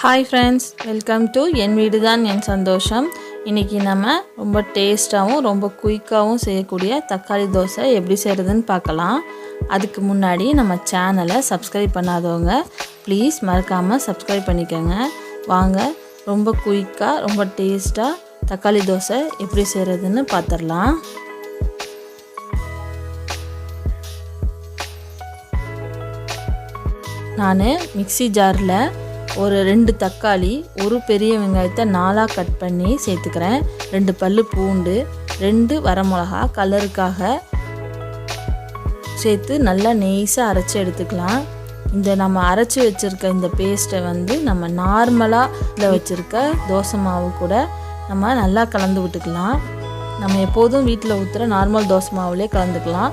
Hi friends welcome to என் வீடு தான் என் சந்தோஷம். இன்றைக்கி நம்ம ரொம்ப டேஸ்ட்டாகவும் ரொம்ப குயிக்காகவும் செய்யக்கூடிய தக்காளி தோசை எப்படி செய்கிறதுன்னு பார்க்கலாம். அதுக்கு முன்னாடி நம்ம சேனலை சப்ஸ்கிரைப் பண்ணாதவங்க ப்ளீஸ் மறக்காமல் சப்ஸ்கிரைப் பண்ணிக்கோங்க. வாங்க ரொம்ப குயிக்காக ரொம்ப டேஸ்ட்டாக தக்காளி தோசை எப்படி செய்கிறதுன்னு பார்த்துடலாம். நான் மிக்ஸி ஜாரில் ஒரு ரெண்டு தக்காளி ஒரு பெரிய வெங்காயத்தை நாலாக கட் பண்ணி சேர்த்துக்கிறேன். ரெண்டு பல் பூண்டு ரெண்டு வரமிளகா கலருக்காக சேர்த்து நல்லா நெய்ஸாக அரைச்சி எடுத்துக்கலாம். இந்த நம்ம அரைச்சி வச்சுருக்க இந்த பேஸ்ட்டை வந்து நம்ம நார்மலாக இதில் வச்சுருக்க தோசை மாவு கூட நம்ம நல்லா கலந்து விட்டுக்கலாம். நம்ம எப்போதும் வீட்டில் ஊற்றுற நார்மல் தோசை மாவுலேயே கலந்துக்கலாம்.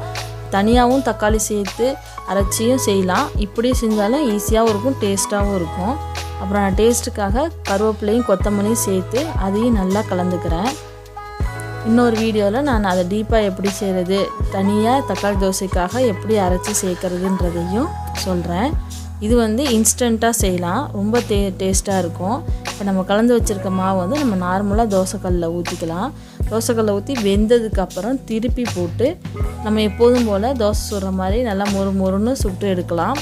தனியாகவும் தக்காளி சேர்த்து அரைச்சியும் செய்யலாம். இப்படி செஞ்சாலும் ஈஸியாகவும் இருக்கும் டேஸ்ட்டாகவும் இருக்கும். அப்புறம் நான் டேஸ்ட்டுக்காக கருவேப்பிலையும் கொத்தமல்லியும் சேர்த்து அதையும் நல்லா கலந்துக்கிறேன். இன்னொரு வீடியோவில் நான் அதை டீப்பாக எப்படி செய்கிறது தனியாக தக்காளி தோசைக்காக எப்படி அரைச்சி சேர்க்குறதுன்றதையும் சொல்கிறேன் இது வந்து இன்ஸ்டண்ட்டாக செய்யலாம் ரொம்ப டே டேஸ்ட்டாக இருக்கும். இப்போ நம்ம கலந்து வச்சுருக்க மாவு வந்து நம்ம நார்மலாக தோசைக்கல்லில் ஊற்றிக்கலாம் தோசைக்கல்லில் ஊற்றி வெந்ததுக்கப்புறம் திருப்பி போட்டு நம்ம எப்போதும் போல் தோசை சுடுற மாதிரி நல்லா மொறு மொறுன்னு சுட்டு எடுக்கலாம்.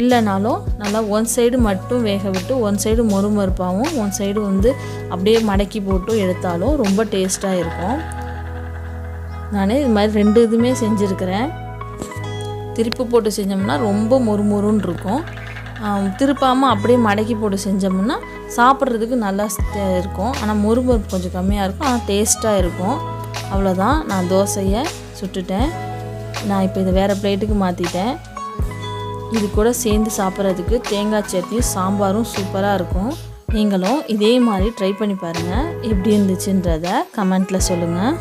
இல்லைனாலும் நல்லா ஒன் சைடு மட்டும் வேக விட்டு ஒன் சைடு மொறுமொறுப்பாகவும் ஒன் சைடு வந்து அப்படியே மடக்கி போட்டும் எடுத்தாலும் ரொம்ப டேஸ்ட்டாக இருக்கும். நான் இது மாதிரி ரெண்டு இதுவுமே செஞ்சுருக்கிறேன். திருப்பி போட்டு செஞ்சோம்னா ரொம்ப மொறு மொறுன்னு இருக்கும் திருப்பாமல் அப்படியே மடக்கி போட்டு செஞ்சோம்னா சாப்பிட்றதுக்கு நல்லா இருக்கும். ஆனால் மொறுமொறுப்பு கொஞ்சம் கம்மியாக இருக்கும். ஆனால் டேஸ்ட்டாக இருக்கும். அவ்வளோதான் நான் தோசையை சுட்டுட்டேன். நான் இப்போ இதை வேறு பிளேட்டுக்கு மாற்றிட்டேன் இது கூட சேர்ந்து சாப்பிட்றதுக்கு தேங்காய் சட்னியும் சாம்பாரும் சூப்பராக இருக்கும். நீங்களும் இதே மாதிரி ட்ரை பண்ணி பாருங்கள் எப்படி இருந்துச்சுன்றத கமெண்ட்டில் சொல்லுங்கள்